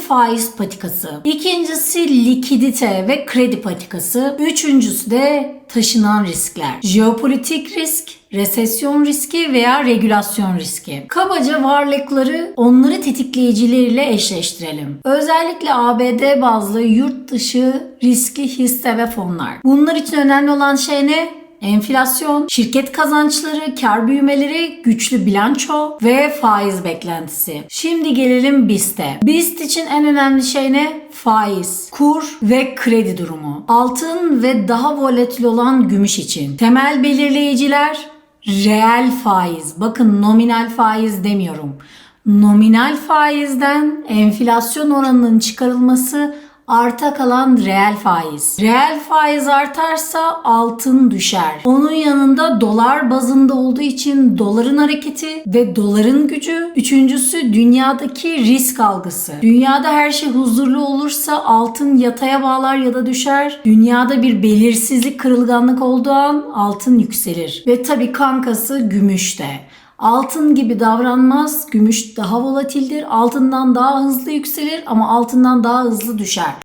Faiz patikası. İkincisi likidite ve kredi patikası. Üçüncüsü de taşınan riskler. Jeopolitik risk, resesyon riski veya regülasyon riski. Kabaca varlıkları onları tetikleyicileriyle eşleştirelim. Özellikle ABD bazlı yurt dışı riskli hisse ve fonlar. Bunlar için önemli olan şey ne? Enflasyon, şirket kazançları, kar büyümeleri, güçlü bilanço ve faiz beklentisi. Şimdi gelelim BIST'e. BIST için en önemli şey ne? Faiz, kur ve kredi durumu. Altın ve daha volatil olan gümüş için. Temel belirleyiciler reel faiz. Bakın nominal faiz demiyorum. Nominal faizden enflasyon oranının çıkarılması arta kalan reel faiz. Reel faiz artarsa altın düşer. Onun yanında dolar bazında olduğu için doların hareketi ve doların gücü. Üçüncüsü dünyadaki risk algısı. Dünyada her şey huzurlu olursa altın yataya bağlar ya da düşer. Dünyada bir belirsizlik, kırılganlık olduğu an altın yükselir. Ve tabii kankası gümüş de. Altın gibi davranmaz. Gümüş daha volatildir. Altından daha hızlı yükselir ama altından daha hızlı düşer.